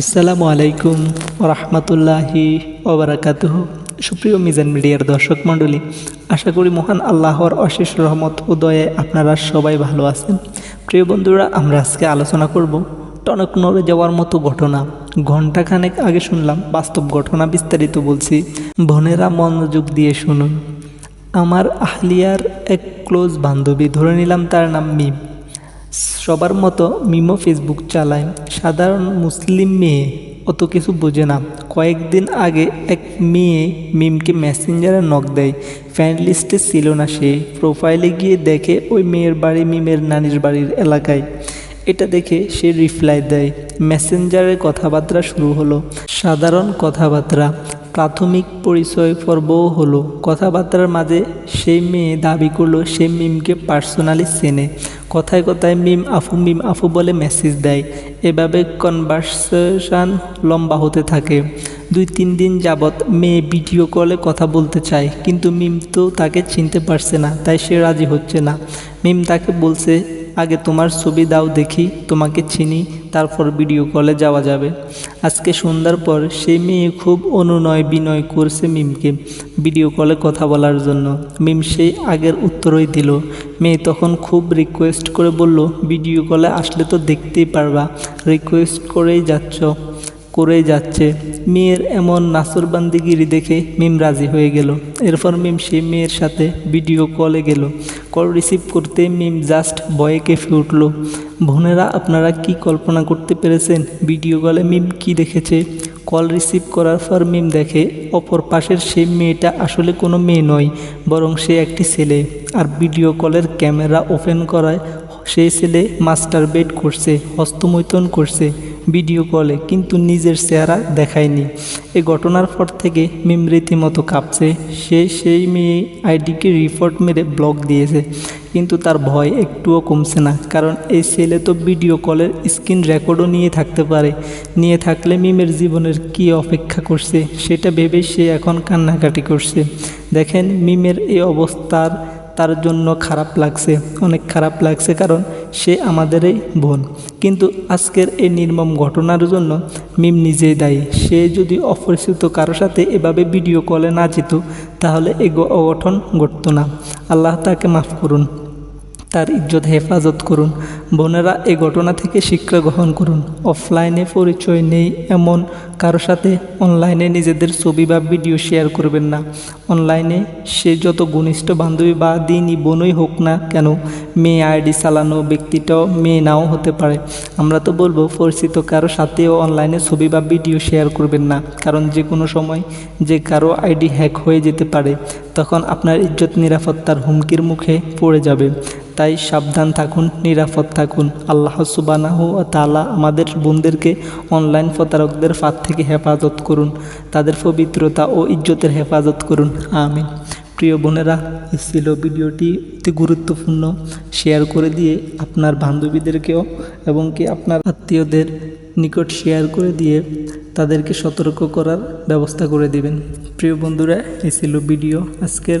আসসালামু আলাইকুম রহমতুল্লাহি ওবরাকাতুহ। সুপ্রিয় মিজান মিডিয়ার দর্শক মণ্ডলী, আশা করি মহান আল্লাহর অশেষ রহমত ও দয়ে আপনারা সবাই ভালো আছেন। প্রিয় বন্ধুরা, আমরা আজকে আলোচনা করব টনক নড়ে যাওয়ার মতো ঘটনা। ঘন্টাখানেক আগে শুনলাম বাস্তব ঘটনা বিস্তারিত বলছি। বোনেরা মনোযোগ দিয়ে শুনুন। আমার আহলিয়ার এক ক্লোজ বান্ধবী, ধরে নিলাম তার নাম মিম। সবার মতো মিমো ফেসবুক চালায়। সাধারণ মুসলিম মেয়ে অত কিছু বোঝে না। কয়েকদিন আগে এক মেয়ে মিমকে মেসেঞ্জারে নক দেয়। ফ্রেন্ড লিস্টে ছিল না সে। প্রোফাইলে গিয়ে দেখে ওই মেয়ের বাড়ি মিমের নানির বাড়ির এলাকায়। এটা দেখে সে রিপ্লাই দেয়। মেসেঞ্জারে কথাবার্তা শুরু হলো। সাধারণ কথাবার্তা। প্রাথমিক পরিচয় পর্বও হলো। কথাবার্তার মাঝে সেই মেয়ে দাবি করল, সে মিমকে পার্সোনালি চেনে। কথায় কথায় মিম আফু মিম আফু বলে মেসেজ দেয়। এভাবে কনভারসেশন লম্বা হতে থাকে। দুই, তিন দিন যাবৎ মেয়ে ভিডিও কলে কথা বলতে চায়, কিন্তু মিম তো তাকে চিনতে পারছে না, তাই সে রাজি হচ্ছে না। মিম তাকে বলছে আগে তোমার ছবি দাও দেখি, তোমাকে চিনি, তারপর ভিডিও কলে যাওয়া যাবে। আজকে সন্ধ্যার পর সেই মেয়ে খুব অনুনয় বিনয় করছে মিমকে ভিডিও কলে কথা বলার জন্য। মিম সেই আগের উত্তরই দিল। মেয়ে তখন খুব রিকোয়েস্ট করে বলল ভিডিও কলে আসলে তো দেখতেই পারবা। রিকোয়েস্ট করেই যাচ্ছ, করেই যাচ্ছে। মেয়ের এমন নাসরবান্দিগিরি দেখে মিম রাজি হয়ে গেল। এরপর মিম সেই মেয়ের সাথে ভিডিও কলে গেল। কল রিসিভ করতে মিম জাস্ট ভয়ে কেঁপে উঠল। বোনেরা, আপনারা কি কল্পনা করতে পেরেছেন ভিডিও কলে মিম কি দেখেছে? কল রিসিভ করার পর মিম দেখে, অপর পাশের সেই মেয়েটা আসলে কোনো মেয়ে নয়, বরং সে একটি ছেলে। আর ভিডিও কলের ক্যামেরা ওপেন করায় সেই ছেলে মাস্টার বেড করছে, হস্তমৈথন করছে, ভিডিও কলে, কিন্তু নিজের চেহারা দেখায়নি। এই ঘটনার পর থেকে মিম রীতিমতো কাঁপছে। সে সেই মেয়ে আইডিকে রিপোর্ট মেরে ব্লক দিয়েছে, কিন্তু তার ভয় একটুও কমছে না, কারণ এই ছেলে তো ভিডিও কলের স্ক্রিন রেকর্ডও নিয়ে থাকতে পারে। নিয়ে থাকলে মিমের জীবনের কি অপেক্ষা করছে, সেটা ভেবে সে এখন কান্নাকাটি করছে। দেখেন, মিমের এই অবস্থার তার জন্য খারাপ লাগছে, অনেক খারাপ লাগছে কারণ সে আমাদেরই বোন। কিন্তু আজকের এই নির্মম ঘটনার জন্য মিম নিজেই দায়ী। সে যদি অপরিচিত কারও সাথে এভাবে ভিডিও কলে না যেত, তাহলে এগো অঘটন ঘটত না। আল্লাহ তাকে মাফ করুন। তার ইজ্জত হেফাজত করুন। বোনেরা এই ঘটনা থেকে শিক্ষা গ্রহণ করুন। অফলাইনে পরিচয় নেই এমন কারও সাথে। অনলাইনে নিজেদের ছবি বা ভিডিও শেয়ার করবেন না। অনলাইনে সে যত ঘনিষ্ঠ বান্ধবী বা দিনই বোনই হোক না কেন, মেয়ে আইডি চালানো ব্যক্তিটাও মেয়ে নাও হতে পারে। আমরা তো বলব, পরিচিত কারও সাথেও অনলাইনে ছবি বা ভিডিও শেয়ার করবেন না। কারণ যে কোনো সময় যে কারও আইডি হ্যাক হয়ে যেতে পারে, তখন আপনার ইজ্জত নিরাপত্তার হুমকির মুখে পড়ে যাবে। তাই সাবধান থাকুন, নিরাপদ থাকুন। আল্লাহ সুবানাহ তালা আমাদের বোনদেরকে অনলাইন প্রতারকদের ফাঁদ থেকে হেফাজত করুন, তাদের পবিত্রতা ও ইজ্জতের হেফাজত করুন। আমিন। প্রিয় বোনেরা ছিল ভিডিওটি। অতি গুরুত্বপূর্ণ। শেয়ার করে দিয়ে আপনার বান্ধবীদেরকেও এবং কি আপনার আত্মীয়দের নিকট শেয়ার করে দিয়ে তাদেরকে সতর্ক করার ব্যবস্থা করে দিবেন। প্রিয় বন্ধুরা, এই ছিল ভিডিও আজকের